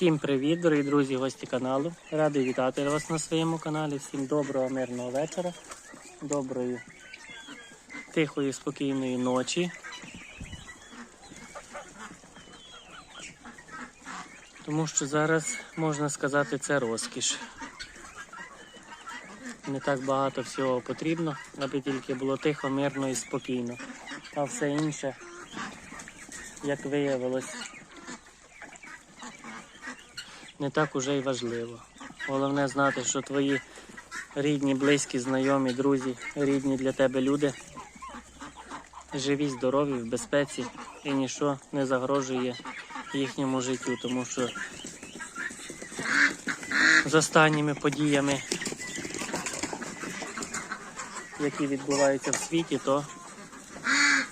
Всім привіт, дорогі друзі, гості каналу. Радий вітати вас на своєму каналі. Всім доброго, мирного вечора, доброї, тихої, спокійної ночі. Тому що зараз можна сказати це розкіш. Не так багато всього потрібно, аби тільки було тихо, мирно і спокійно. А все інше, як виявилось, не так уже й важливо. Головне знати, що твої рідні, близькі, знайомі, друзі, рідні для тебе люди живі, здорові, в безпеці і ніщо не загрожує їхньому життю, тому що з останніми подіями, які відбуваються в світі, то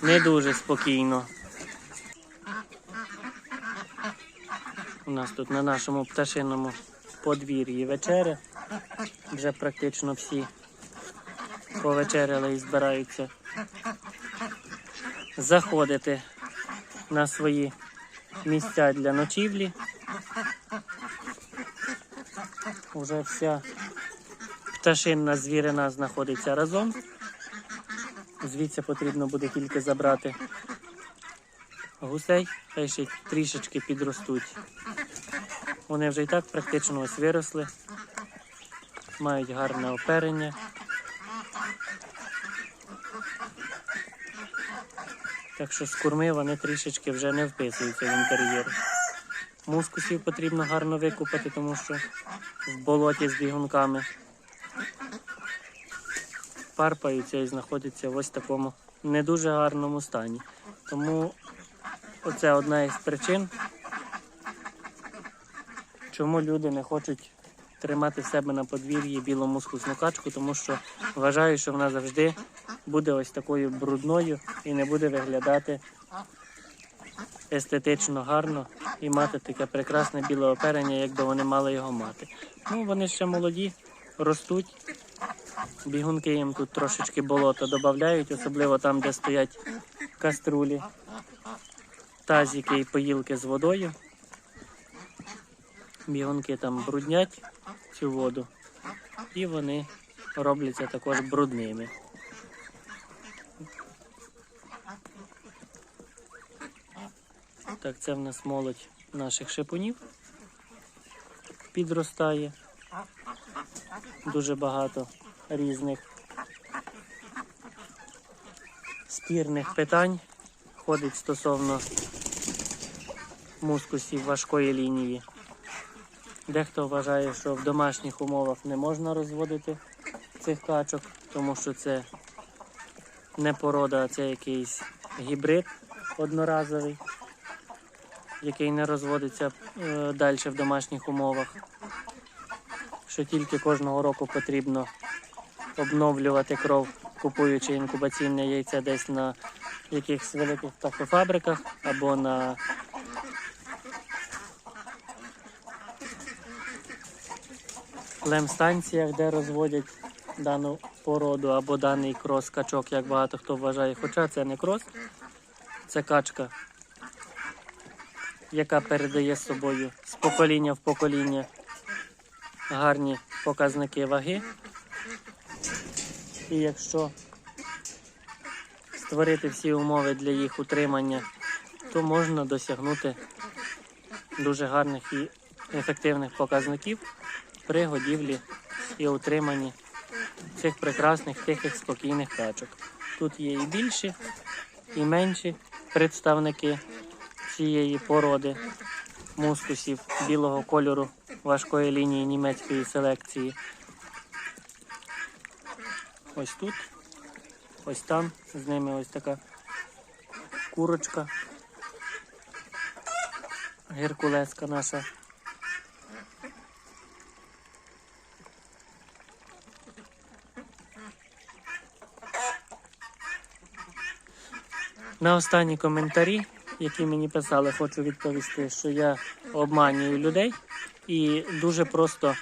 не дуже спокійно. У нас тут на нашому пташиному подвір'ї вечеря. Вже практично всі повечеряли і збираються заходити на свої місця для ночівлі. Уже вся пташинна звірина знаходиться разом. Звідси потрібно буде тільки забрати гусей, хай ще трішечки підростуть. Вони вже і так практично ось виросли, мають гарне оперення. Так що з курми вони трішечки вже не вписуються в інтер'єр. Мускусів потрібно гарно викупати, тому що в болоті з бігунками парпаються і знаходяться в ось такому не дуже гарному стані. Тому оце одна із причин, чому люди не хочуть тримати в себе на подвір'ї білу мускусну качку, тому що вважають, що вона завжди буде ось такою брудною і не буде виглядати естетично гарно і мати таке прекрасне біле оперення, якби вони мали його мати. Ну, вони ще молоді, ростуть. Бігунки їм тут трошечки болота додають, особливо там, де стоять каструлі, тазики і поїлки з водою. Бігунки там бруднять цю воду, і вони робляться також брудними. Так, це в нас молодь наших шипунів підростає. Дуже багато різних спірних питань ходить стосовно мускусів важкої лінії. Дехто вважає, що в домашніх умовах не можна розводити цих качок, тому що це не порода, а це якийсь гібрид одноразовий, який не розводиться е, далі в домашніх умовах. Що тільки кожного року потрібно обновлювати кров, купуючи інкубаційне яйце десь на якихось великих птахофабриках або на лемстанціях, де розводять дану породу або даний крос качок, як багато хто вважає. Хоча це не крос, це качка, яка передає з собою з покоління в покоління гарні показники ваги. І якщо створити всі умови для їх утримання, то можна досягнути дуже гарних і ефективних показників при годівлі і утриманні цих прекрасних, тихих, спокійних качок. Тут є і більші, і менші представники цієї породи мускусів білого кольору важкої лінії німецької селекції. Ось тут, ось там, з ними ось така курочка. Геркулеска наша. На останні коментарі, які мені писали, хочу відповісти, що я обманюю людей і дуже просто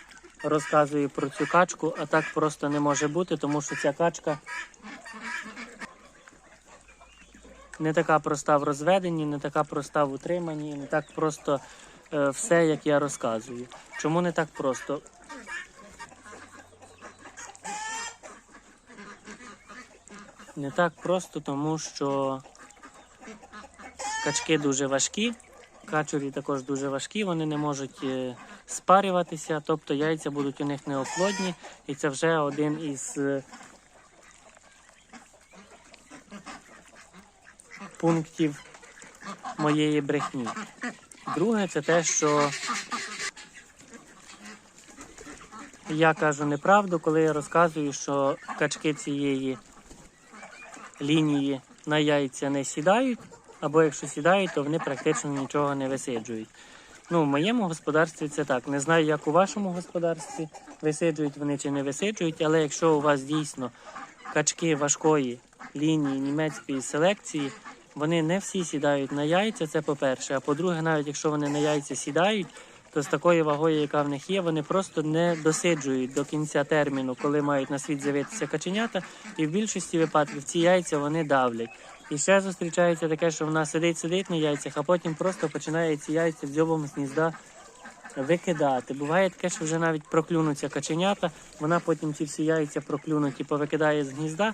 розказую про цю качку, а так просто не може бути, тому що ця качка не така проста в розведенні, не така проста в утриманні, не так просто е, все, як я розказую. Чому не так просто? Не так просто, тому що качки дуже важкі, качурі також дуже важкі, вони не можуть е, спарюватися, тобто яйця будуть у них неоплодні, і це вже один із е, пунктів моєї брехні. Друге, це те, що я кажу неправду, коли я розказую, що качки цієї лінії на яйця не сідають, або якщо сідають, то вони практично нічого не висиджують. Ну, в моєму господарстві це так. Не знаю, як у вашому господарстві висиджують вони чи не висиджують, але якщо у вас дійсно качки важкої лінії німецької селекції, вони не всі сідають на яйця, це по-перше. А по-друге, навіть якщо вони на яйця сідають, то з такою вагою, яка в них є, вони просто не досиджують до кінця терміну, коли мають на світ з'явитися каченята, і в більшості випадків ці яйця вони давлять. І ще зустрічається таке, що вона сидить, сидить на яйцях, а потім просто починає ці яйця дзьобом з гнізда викидати. Буває таке, що вже навіть проклюнуться каченята, вона потім ці всі яйця проклюнуті повикидає з гнізда,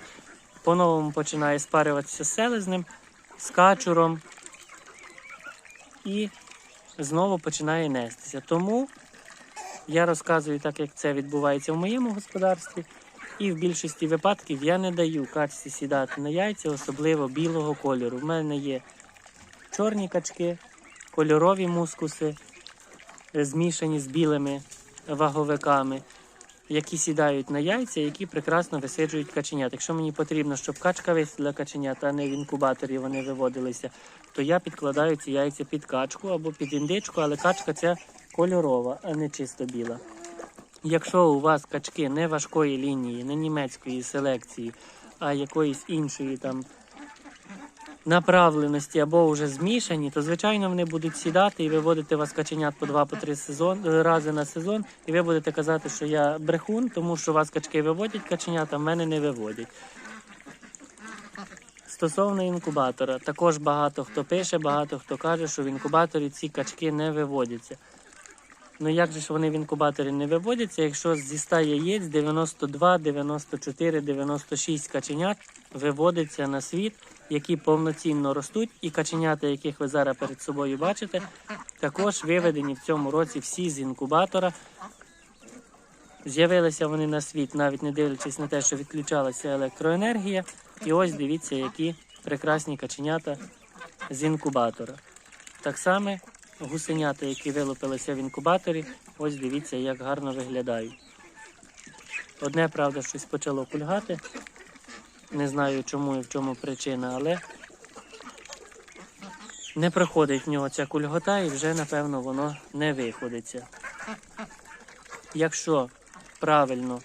по-новому починає спарюватися з селезнем, з качуром і знову починає нестися. Тому я розказую так, як це відбувається в моєму господарстві. І в більшості випадків я не даю качці сідати на яйця, особливо білого кольору. В мене є чорні качки, кольорові мускуси, е, змішані з білими ваговиками, які сідають на яйця, які прекрасно висиджують каченят. Якщо мені потрібно, щоб качка висіла каченят, а не в інкубаторі вони виводилися, то я підкладаю ці яйця під качку або під індичку, але качка ця кольорова, а не чисто біла. Якщо у вас качки не важкої лінії, не німецької селекції, а якоїсь іншої там направленості або вже змішані, то звичайно вони будуть сідати і виводити вас каченят по два по три сезон е, рази на сезон, і ви будете казати, що я брехун, тому що вас качки виводять каченята, в мене не виводять. Стосовно інкубатора, також багато хто пише, багато хто каже, що в інкубаторі ці качки не виводяться. Ну як же ж вони в інкубаторі не виводяться, якщо зі 100 яєць 92, 94, 96 каченят виводиться на світ, які повноцінно ростуть, і каченята, яких ви зараз перед собою бачите, також виведені в цьому році всі з інкубатора. З'явилися вони на світ, навіть не дивлячись на те, що відключалася електроенергія. І ось дивіться, які прекрасні каченята з інкубатора. Так само гусенята, які вилупилися в інкубаторі, ось дивіться, як гарно виглядають. Одне, правда, щось почало кульгати. Не знаю чому і в чому причина, але не проходить в нього ця кульгота і вже, напевно, воно не виходиться. Якщо правильно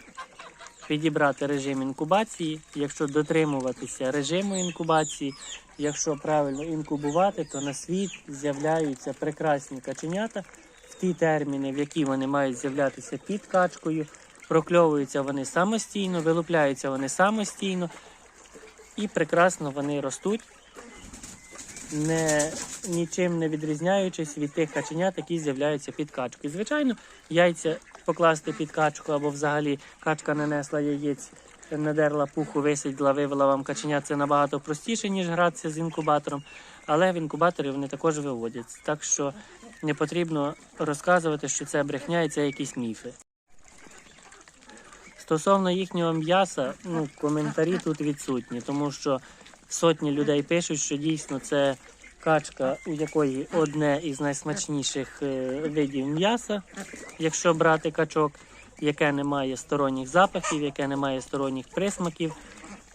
підібрати режим інкубації, якщо дотримуватися режиму інкубації, якщо правильно інкубувати, то на світ з'являються прекрасні каченята в ті терміни, в які вони мають з'являтися під качкою. Прокльовуються вони самостійно, вилупляються вони самостійно і прекрасно вони ростуть, не, нічим не відрізняючись від тих каченят, які з'являються під качкою. Звичайно, яйця покласти під качку або взагалі качка нанесла яєць, надерла пуху, висиділа, вивела вам каченят. Це набагато простіше, ніж гратися з інкубатором. Але в інкубаторі вони також виводяться. Так що не потрібно розказувати, що це брехня і це якісь міфи. Стосовно їхнього м'яса, ну, коментарі тут відсутні, тому що сотні людей пишуть, що дійсно це качка, у якої одне із найсмачніших е, видів м'яса, якщо брати качок, яке не має сторонніх запахів, яке не має сторонніх присмаків,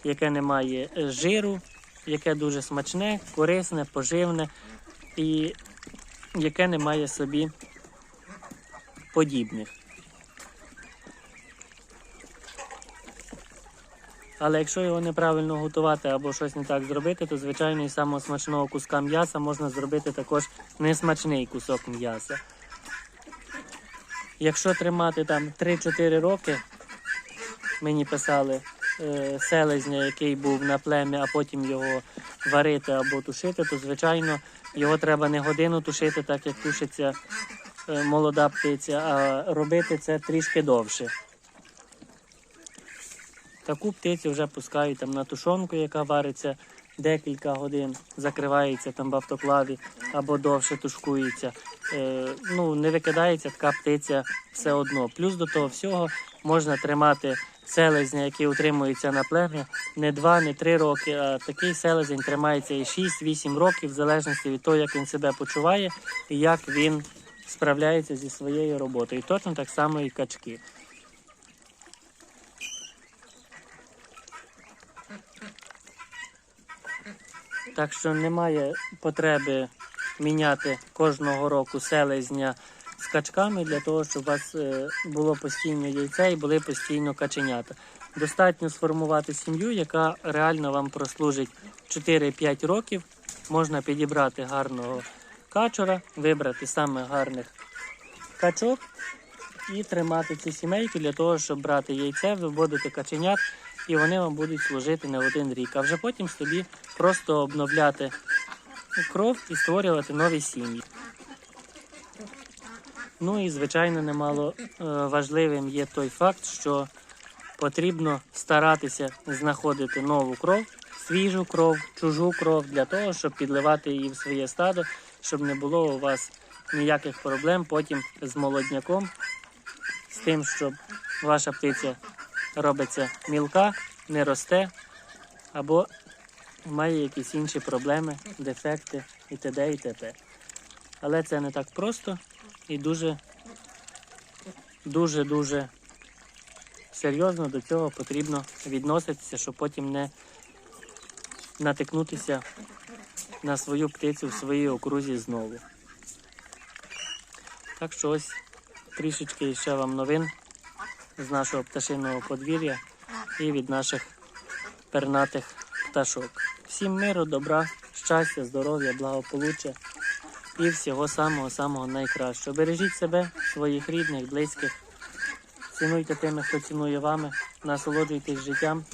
яке не має е, жиру, яке дуже смачне, корисне, поживне і яке не має собі подібних. Але якщо його неправильно готувати або щось не так зробити, то звичайно із самого смачного куска м'яса можна зробити також несмачний кусок м'яса. Якщо тримати там 3-4 роки, мені писали е, селезня, який був на племі, а потім його варити або тушити, то звичайно його треба не годину тушити, так як тушиться е, молода птиця, а робити це трішки довше. Таку птицю вже пускають там на тушонку, яка вариться декілька годин, закривається там в автоклаві або довше тушкується. Е, ну, не викидається така птиця все одно. Плюс до того всього можна тримати селезня, який утримується на плем'я, не 2, не 3 роки, а такий селезень тримається і 6-8 років, в залежності від того, як він себе почуває і як він справляється зі своєю роботою. І Точно так само і качки. Так що немає потреби міняти кожного року селезня з качками для того, щоб у вас е, було постійно яйце і були постійно каченята. Достатньо сформувати сім'ю, яка реально вам прослужить 4-5 років. Можна підібрати гарного качора, вибрати саме гарних качок і тримати цю сімейку для того, щоб брати яйце, виводити каченят, і вони вам будуть служити не один рік. А вже потім собі просто обновляти кров і створювати нові сім'ї. Ну і звичайно, немало е, важливим є той факт, що потрібно старатися знаходити нову кров, свіжу кров, чужу кров для того, щоб підливати її в своє стадо, щоб не було у вас ніяких проблем потім з молодняком, з тим, щоб ваша птиця робиться мілка, не росте, або має якісь інші проблеми, дефекти і т.д. і т.п. Але це не так просто і дуже, дуже, дуже серйозно до цього потрібно відноситися, щоб потім не натикнутися на свою птицю в своїй окрузі знову. Так що ось трішечки ще вам новин з нашого пташиного подвір'я і від наших пернатих пташок. Всім миру, добра, щастя, здоров'я, благополуччя і всього самого-самого найкращого. Бережіть себе, своїх рідних, близьких. Цінуйте тими, хто цінує вами, насолоджуйтесь життям.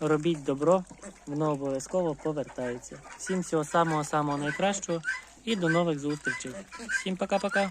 Робіть добро, воно обов'язково повертається. Всім всього самого-самого найкращого і до нових зустрічей. Всім пока-пока.